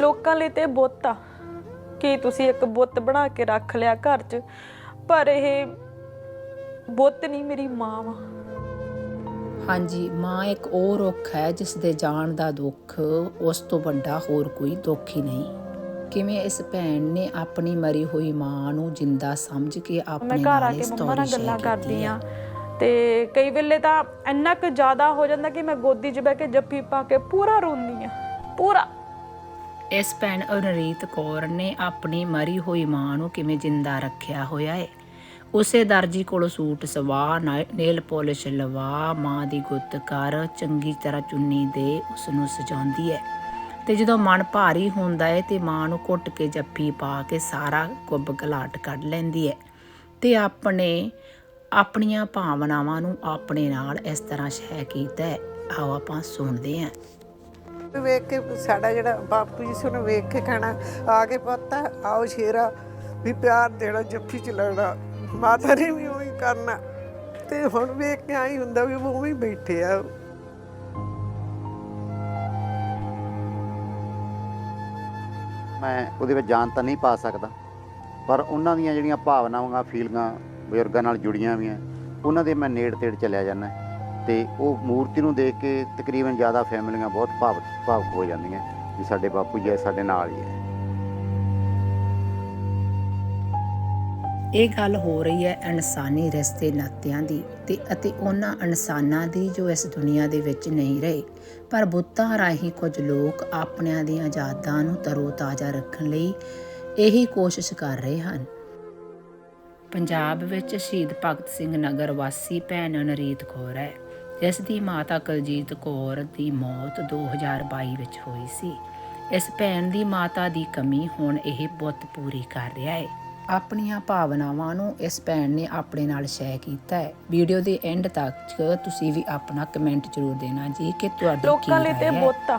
ਲੋਕਾਂ ਲਈ ਤੇ ਬੁੱਤ ਆ। ਕਿ ਤੁਸੀਂ ਇੱਕ ਬੁੱਤ ਬਣਾ ਕੇ ਰੱਖ ਲਿਆ ਘਰ 'ਚ? ਪਰ ਇਹ ਬੁੱਤ ਨਹੀਂ ਮੇਰੀ ਮਾਂ ਵਾ। ਹਾਂਜੀ ਮਾਂ ਇੱਕ ਉਹ ਰੁੱਖ ਹੈ ਜਿਸ ਦੇ ਜਾਣ ਦਾ ਦੁੱਖ ਉਸ ਤੋਂ ਵੱਡਾ ਹੋਰ ਕੋਈ ਦੁੱਖ ਹੀ ਨਹੀਂ। ਕਿਵੇਂ ਇਸ ਭੈਣ ਨੇ ਆਪਣੀ ਮਰੀ ਹੋਈ ਮਾਂ ਨੂੰ ਜਿੰਦਾ ਸਮਝ ਕੇ ਆਪਣੇ ਘਰ ਆ ਨਾਲ ਕੇ ਇਸ ਮੰਮਾ ਨਾਲ ਸਟੋਰੀ ਗੱਲਾਂ ਕਰਦੀ ਆ। ਤੇ ਕਈ ਵੇਲੇ ਤਾਂ ਇੰਨਾ ਕੁ ਜ਼ਿਆਦਾ ਹੋ ਜਾਂਦਾ ਕਿ ਮੈਂ ਗੋਦੀ 'ਚ ਬਹਿ ਕੇ ਜੱਫੀ ਪਾ ਕੇ ਪੂਰਾ ਰੋਂਦੀ ਆ। ਪੂਰਾ। ਇਸ ਭੈਣ ਅਨਰੀਤ ਕੌਰ ਨੇ ਆਪਣੀ ਮਰੀ ਹੋਈ ਮਾਂ ਨੂੰ ਕਿਵੇਂ ਜਿੰਦਾ ਰੱਖਿਆ ਹੋਇਆ ਹੈ ਉਸੇ ਦਰਜੀ ਕੋਲੋਂ ਸੂਟ ਸਵਾ ਨਾ- ਨੇਲ ਪਾਲਿਸ਼ ਲਵਾ, ਮਾਂ ਦੀ ਗੁੱਤ ਕਰ, ਚੰਗੀ ਤਰ੍ਹਾਂ ਚੁੰਨੀ ਦੇ ਉਸ ਨੂੰ ਸਜਾਉਂਦੀ ਹੈ ਤੇ ਜਦੋਂ ਮਨ ਭਾਰੀ ਹੁੰਦਾ ਹੈ ਤੇ ਮਾਂ ਨੂੰ ਘੁੱਟ ਕੇ ਜੱਫੀ ਪਾ ਕੇ ਸਾਰਾ ਕੁੱਬ ਗਲਾਟ ਕੱਢ ਲੈਂਦੀ ਹੈ ਤੇ ਆਪਣੇ ਆਪਣੀਆਂ ਭਾਵਨਾਵਾਂ ਨੂੰ ਆਪਣੇ ਨਾਲ ਇਸ ਤਰ੍ਹਾਂ ਸ਼ਹਿ ਕੀਤਾ ਹੈ ਆਓ ਆਪਾਂ ਸੁਣਦੇ ਹਾਂ ਵੇਖ ਕੇ ਸਾਡਾ ਜਿਹੜਾ ਬਾਪੂ ਜੀ ਸੀ, ਉਹਨੂੰ ਵੇਖ ਕੇ ਕਹਿਣਾ, ਆ ਕੇ ਪੁੱਤ, ਆਓ ਸ਼ੇਰਾ, ਵੀ ਪਿਆਰ ਦੇਣਾ, ਜੱਫੀ ਚ ਲੈਣਾ ਮਾਤਾ ਨੇ ਵੀ ਉਹੀ ਕਰਨਾ। ਤੇ ਹੁਣ ਵੇਖ ਕੇ ਆਈ ਹੁੰਦਾ ਵੀ ਉਹ ਉਵੇਂ ਬੈਠੇ ਆ। ਮੈਂ ਉਹਦੇ ਵਿੱਚ ਜਾਨ ਤਾਂ ਨਹੀਂ ਪਾ ਸਕਦਾ, ਪਰ ਉਹਨਾਂ ਦੀਆਂ ਜਿਹੜੀਆਂ ਭਾਵਨਾਵਾਂ, ਫੀਲਿੰਗਾਂ ਬਜ਼ੁਰਗਾਂ ਨਾਲ ਜੁੜੀਆਂ ਵੀ ਹੋਈਆਂ, ਉਹਨਾਂ ਦੇ ਮੈਂ ਨੇੜ ਤੇੜ ਚਲਿਆ ਜਾਂਦਾ। ਤੇ ਉਹ ਮੂਰਤੀ ਨੂੰ ਦੇਖ ਕੇ ਤਕਰੀਬਨ ਜ਼ਿਆਦਾ ਫੈਮਲੀਆਂ ਬਹੁਤ ਭਾਵ, ਭਾਵੁਕ ਹੋ ਜਾਂਦੀਆਂ ਵੀ ਸਾਡੇ ਬਾਪੂ ਜੀ ਸਾਡੇ ਨਾਲ ਹੀ ਹੈ। ਇਹ ਗੱਲ ਹੋ ਰਹੀ ਹੈ ਇਨਸਾਨੀ ਰਿਸ਼ਤੇ ਨਾਤਿਆਂ ਦੀ ਤੇ ਅਤੇ ਉਹਨਾਂ ਇਨਸਾਨਾਂ ਦੀ ਜੋ ਇਸ ਦੁਨੀਆ ਦੇ ਵਿੱਚ ਨਹੀਂ ਰਹੇ, ਪਰ ਬੁੱਤਾਂ ਰਾਹੀਂ ਕੁਝ ਲੋਕ ਆਪਣਿਆਂ ਦੀਆਂ ਯਾਦਾਂ ਨੂੰ ਤਰੋ-ਤਾਜ਼ਾ ਰੱਖਣ ਲਈ ਇਹੀ ਕੋਸ਼ਿਸ਼ ਕਰ ਰਹੇ ਹਨ। ਪੰਜਾਬ ਵਿੱਚ ਸ਼ਹੀਦ ਭਗਤ ਸਿੰਘ ਨਗਰ ਵਾਸੀ ਭੈਣ ਨਰੀਤ ਕੌਰ ਹੈ। ਜਿਸ ਦੀ ਮਾਤਾ ਕੁਲਜੀਤ ਕੌਰ ਦੀ ਮੌਤ 2022 ਵਿੱਚ ਹੋਈ ਸੀ। ਇਸ ਭੈਣ ਦੀ ਮਾਤਾ ਦੀ ਕਮੀ ਹੁਣ ਇਹ ਬੁੱਤ ਪੂਰੀ ਕਰ ਰਿਹਾ ਹੈ ਆਪਣੀਆਂ ਭਾਵਨਾਵਾਂ ਨੂੰ ਇਸ ਭੈਣ ਨੇ ਆਪਣੇ ਨਾਲ ਸ਼ੇਅਰ ਕੀਤਾ ਹੈ ਵੀਡੀਓ ਦੇ ਐਂਡ ਤੱਕ ਤੁਸੀਂ ਵੀ ਆਪਣਾ ਕਮੈਂਟ ਜ਼ਰੂਰ ਦੇਣਾ ਜੀ ਕਿ ਤੁਹਾਡੀ ਕੀ ਲੋਕਾਂ ਲਈ ਤੇ ਬੁੱਤ ਆ।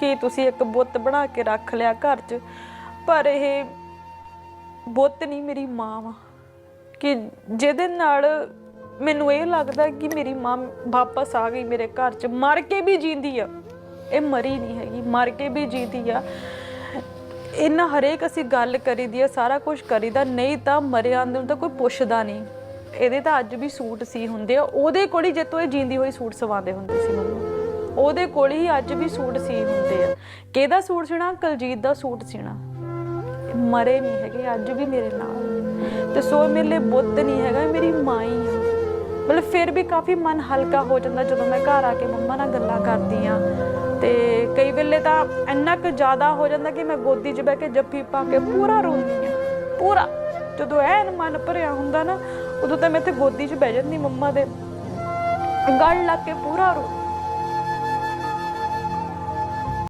ਕਿ ਤੁਸੀਂ ਇੱਕ ਬੁੱਤ ਬਣਾ ਕੇ ਰੱਖ ਲਿਆ ਘਰ 'ਚ? ਪਰ ਇਹ ਬੁੱਤ ਨਹੀਂ ਮੇਰੀ ਮਾਂ ਵਾ। ਕਿ ਜਿਹਦੇ ਨਾਲ ਮੈਨੂੰ ਇਹ ਲੱਗਦਾ ਕਿ ਮੇਰੀ ਮਾਂ ਵਾਪਸ ਆ ਗਈ, ਮੇਰੇ ਘਰ 'ਚ ਮਰ ਕੇ ਵੀ ਜੀਂਦੀ ਆ। ਇਹ ਮਰੀ ਨਹੀਂ ਹੈਗੀ, ਮਰ ਕੇ ਵੀ ਜੀਂਦੀ ਆ। ਇਹਨਾਂ ਹਰੇਕ ਅਸੀਂ ਗੱਲ ਕਰੀਦੀ ਆ, ਸਾਰਾ ਕੁਝ ਕਰੀਦਾ, ਨਹੀਂ ਤਾਂ ਮਰਿਆਂ ਨੂੰ ਤਾਂ ਕੋਈ ਪੁੱਛਦਾ ਨਹੀਂ। ਇਹਦੇ ਤਾਂ ਅੱਜ ਵੀ ਸੂਟ ਸੀ ਹੁੰਦੇ ਆ, ਉਹਦੇ ਕੋਲ ਹੀ ਜਿੱਤੋਂ ਇਹ ਜੀਂਦੀ ਹੋਈ ਸੂਟ ਸਵਾਉਂਦੇ ਹੁੰਦੇ ਸੀ ਮੰਮਾ। ਉਹਦੇ ਕੋਲ ਹੀ ਅੱਜ ਵੀ ਸੂਟ ਸੀ ਹੁੰਦੇ ਆ। ਕਿਹਦਾ ਸੂਟ ਸੀਣਾ? ਕਲਜੀਤ ਦਾ ਸੂਟ ਸੀਣਾ। ਮਰੇ ਨਹੀਂ ਹੈਗੇ, ਅੱਜ ਵੀ ਮੇਰੇ ਨਾਲ ਤੇ ਸੋ ਮੇਰੇ ਲਈ ਬੁੱਤ ਨਹੀਂ ਹੈਗਾ ਮੇਰੀ ਮਾਂ ਹੀ ਆ। ਮਤਲਬ ਫਿਰ ਵੀ ਕਾਫੀ ਮਨ ਹਲਕਾ ਹੋ ਜਾਂਦਾ ਜਦੋਂ ਮੈਂ ਘਰ ਆ ਕੇ ਮੰਮਾ ਨਾਲ ਗੱਲਾਂ ਕਰਦੀ ਆ ਤੇ ਕਈ ਵੇਲੇ ਤਾਂ ਇੰਨਾ ਕੁ ਜ਼ਿਆਦਾ ਹੋ ਜਾਂਦਾ ਕਿ ਮੈਂ ਗੋਦੀ 'ਚ ਬਹਿ ਕੇ ਜੱਫੀ ਪਾ ਕੇ ਪੂਰਾ ਰੋਂਦੀ ਆ ਪੂਰਾ। ਜਦੋਂ ਐਨ ਮਨ ਭਰਿਆ ਹੁੰਦਾ ਨਾ, ਉਦੋਂ ਤਾਂ ਮੈਂ ਤੇ ਗੋਦੀ 'ਚ ਬਹਿ ਜਾਂਦੀ ਮੰਮਾ ਦੇ। ਗਲ ਲੱਗ ਕੇ ਪੂਰਾ ਰੋ